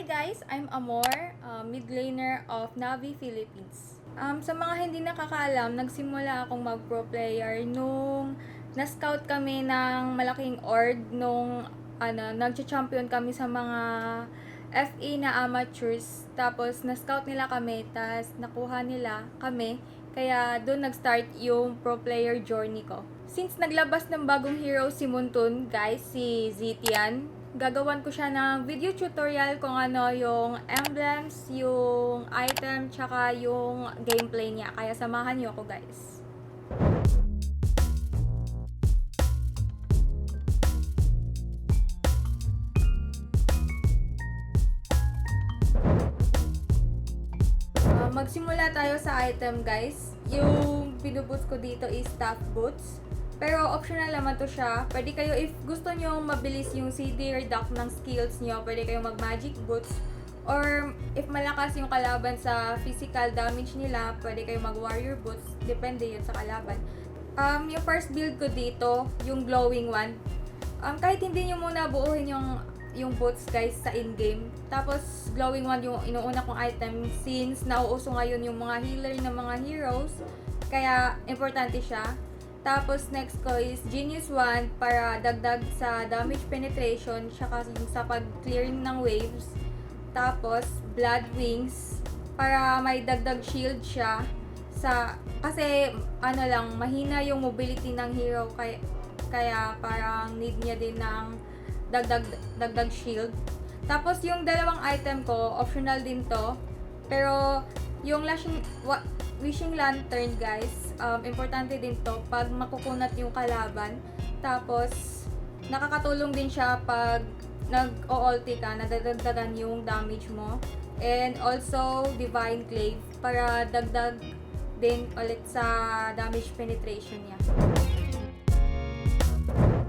Hi guys, I'm Amor, uh, mid laner of Navi Philippines. Um, sa mga hindi nakakaalam, nagsimula akong mag-pro player nung na-scout kami ng malaking org nung ano, nag-champion kami sa mga FE na amateurs. Tapos na-scout nila kami, tas nakuha nila kami. Kaya doon nag-start yung pro player journey ko. Since naglabas ng bagong hero si Muntun, guys, si Zitian, gagawan ko siya ng video tutorial kung ano yung emblems, yung item, tsaka yung gameplay niya. Kaya samahan niyo ako, guys. Uh, magsimula tayo sa item guys. Yung binuboots ko dito is staff boots. Pero optional naman to siya. Pwede kayo, if gusto nyo mabilis yung CD reduct ng skills nyo, pwede kayo mag magic boots. Or if malakas yung kalaban sa physical damage nila, pwede kayo mag warrior boots. Depende yun sa kalaban. Um, yung first build ko dito, yung glowing one. Um, kahit hindi nyo muna buuhin yung yung boots guys sa in-game. Tapos glowing one yung inuuna kong item since nauuso ngayon yung mga healer ng mga heroes. Kaya importante siya. Tapos next ko is Genius Wand para dagdag sa damage penetration tsaka sa pag-clearing ng waves. Tapos Blood Wings para may dagdag shield siya sa kasi ano lang mahina yung mobility ng hero kaya kaya parang need niya din ng dagdag dagdag shield. Tapos yung dalawang item ko, optional din to. Pero yung lashing, wishing lantern guys, um, importante din to pag makukunat yung kalaban. Tapos nakakatulong din siya pag nag-o-ulti ka, nadadagdagan yung damage mo. And also divine clave para dagdag din ulit sa damage penetration niya.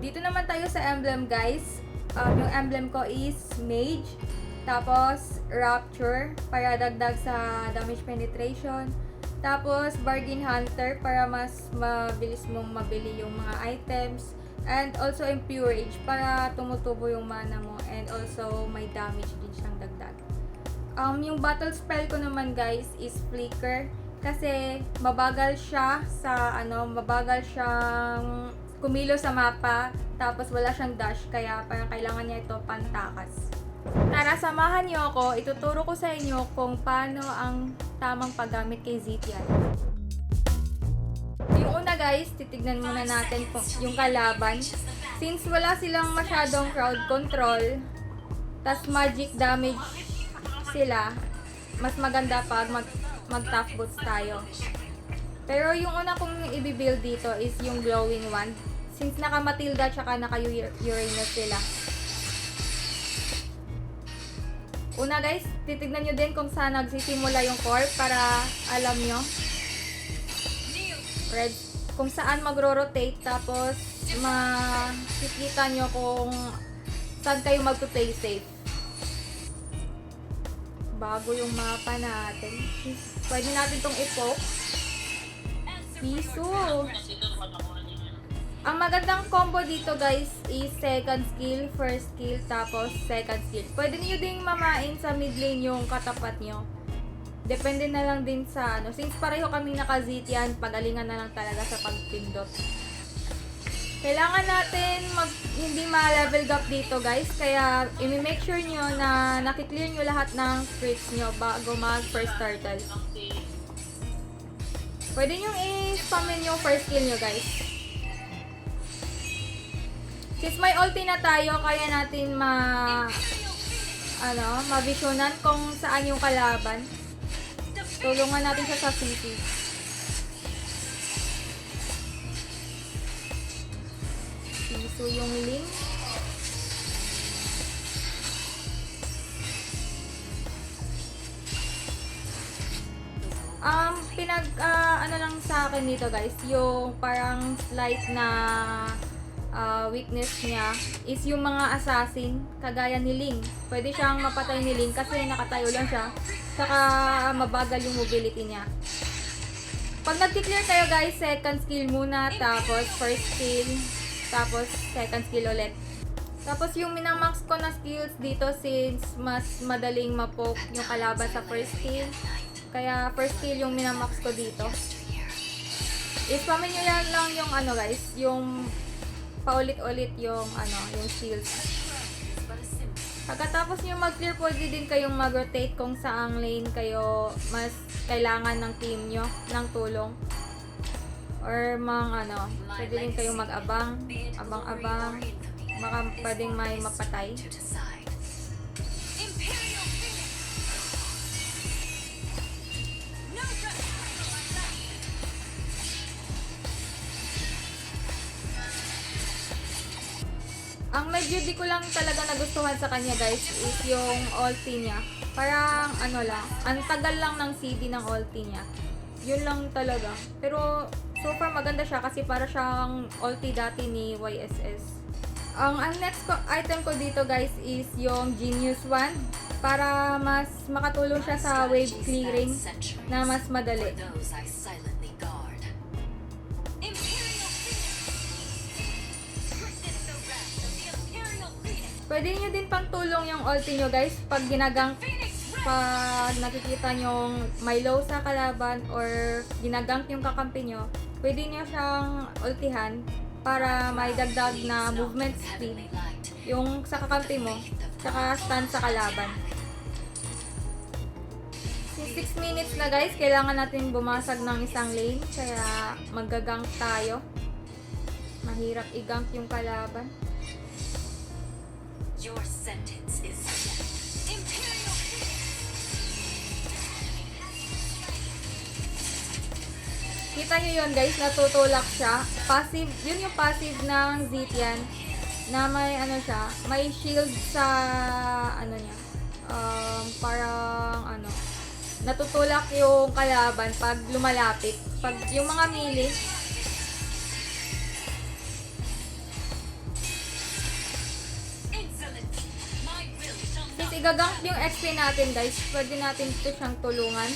Dito naman tayo sa emblem guys. Um, yung emblem ko is Mage. Tapos Rapture para dagdag sa damage penetration. Tapos Bargain Hunter para mas mabilis mong mabili yung mga items. And also Impurage para tumutubo yung mana mo. And also may damage din siyang dagdag. Um, yung battle spell ko naman guys is Flicker. Kasi mabagal siya sa ano, mabagal siyang kumilo sa mapa, tapos wala siyang dash, kaya parang kailangan niya ito pantakas. Tara, samahan niyo ako. Ituturo ko sa inyo kung paano ang tamang paggamit kay Zitian. Yung una guys, titignan muna natin yung kalaban. Since wala silang masyadong crowd control, tas magic damage sila, mas maganda pag mag, mag tough boots tayo. Pero yung una kong i-build dito is yung glowing one. Since naka Matilda tsaka naka Uranus sila. Una guys, titignan nyo din kung saan nagsisimula yung core para alam nyo. Red, kung saan magro-rotate tapos makikita nyo kung saan kayo magpo-play safe. Bago yung mapa natin. Pwede natin tong i-poke. Piso. Ang magandang combo dito guys is second skill, first skill, tapos second skill. Pwede niyo ding mamain sa mid lane yung katapat nyo. Depende na lang din sa ano. Since pareho kami naka-zitian, pagalingan na lang talaga sa pagpindot. Kailangan natin mag, hindi ma-level gap dito guys. Kaya i-make sure nyo na nakiklear nyo lahat ng crits nyo bago mag first turtle. Pwede nyo i-spamin yung first skill nyo guys. Since may ulti na tayo, kaya natin ma ano, mavisyonan kung saan yung kalaban. Tulungan natin siya sa CC. Piso yung link. Um, pinag, ah, ano lang sa akin dito guys, yung parang slight na uh, weakness niya is yung mga assassin, kagaya ni Ling. Pwede siyang mapatay ni Ling kasi nakatayo lang siya. Saka mabagal yung mobility niya. Pag nag-clear kayo guys, second skill muna, tapos first skill, tapos second skill ulit. Tapos yung minamax ko na skills dito since mas madaling mapoke yung kalaban sa first skill. Kaya first skill yung minamax ko dito. Ispamin nyo yan lang yung ano guys, yung paulit-ulit yung ano, yung skills. Pagkatapos nyo mag-clear, pwede din kayong mag-rotate kung saang lane kayo mas kailangan ng team nyo ng tulong. Or mga ano, pwede din kayong mag-abang, abang-abang, baka pwedeng may mapatay. Medyo di ko lang talaga nagustuhan sa kanya guys is yung ulti niya. Parang ano lang, ang tagal lang ng CD ng ulti niya. Yun lang talaga. Pero far maganda siya kasi para siyang ulti dati ni YSS. Ang, ang next ko, item ko dito guys is yung Genius Wand para mas makatulong siya sa wave clearing na mas madali. Pwede nyo din pang tulong yung ulti nyo guys pag ginagang pag nakikita nyong may low sa kalaban or ginagank yung kakampi nyo, pwede nyo siyang ultihan para may dagdag na movement speed yung sa kakampi mo, tsaka stun sa kalaban. Since 6 minutes na guys, kailangan natin bumasag ng isang lane, kaya magagank tayo. Mahirap i-gank yung kalaban. Your sentence is death. Imperial! Kita nyo yun guys, natutulak siya. Passive, yun yung passive ng Zitian na may ano siya, may shield sa ano niya. Um, parang ano, natutulak yung kalaban pag lumalapit. Pag yung mga melee, igagank yung XP natin guys, pwede natin ito siyang tulungan.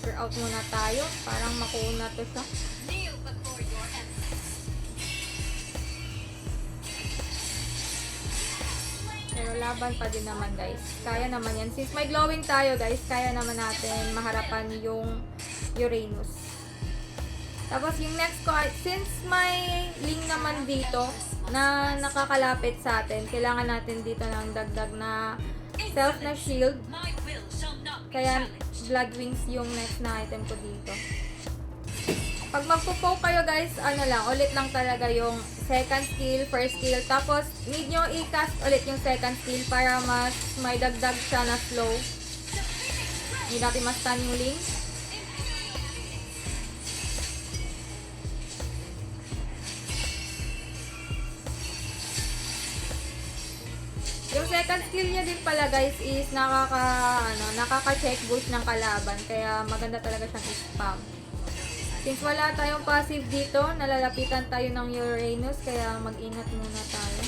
Figure out muna tayo, parang makuha to siya. Pero laban pa din naman guys. Kaya naman yan. Since may glowing tayo guys, kaya naman natin maharapan yung Uranus. Tapos yung next ay- since may link naman dito na nakakalapit sa atin, kailangan natin dito ng dagdag na self na shield. Kaya blood wings yung next na item ko dito. Pag magpo-poke kayo guys, ano lang, ulit lang talaga yung second skill, first skill. Tapos, need nyo i-cast ulit yung second skill para mas may dagdag siya na slow. Hindi natin ma-stun yung link. Second skill niya din pala guys is nakaka ano, nakaka-check boost ng kalaban kaya maganda talaga siyang i-spam. Since wala tayong passive dito, nalalapitan tayo ng Uranus kaya mag-ingat muna tayo.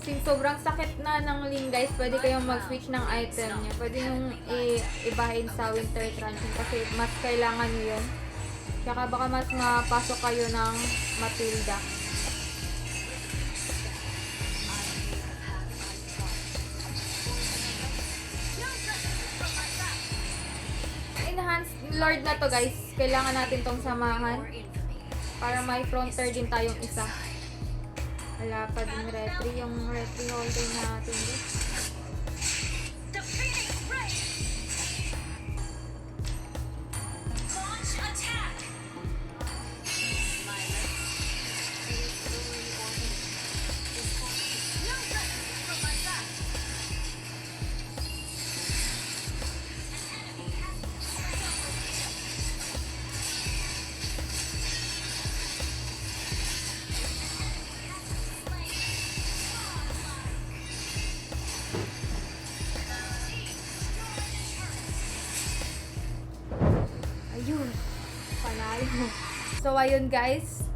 Since sobrang sakit na ng Ling guys, pwede kayong mag-switch ng item niya. Pwede nyung i- ibahin sa Winter Truncheon kasi mas kailangan nyo yun. Tsaka baka mas mapasok kayo ng Matilda. Lord na to guys. Kailangan natin tong samahan. Para may fronter din tayong isa. Wala pa din retry. Yung retry holder natin guys. So, ayun guys.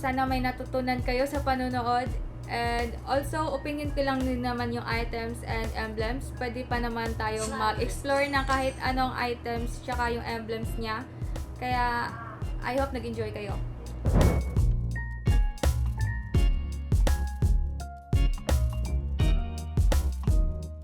Sana may natutunan kayo sa panonood. And also, opinion ko lang din naman yung items and emblems. Pwede pa naman tayong mag-explore ng kahit anong items tsaka yung emblems niya. Kaya, I hope nag-enjoy kayo.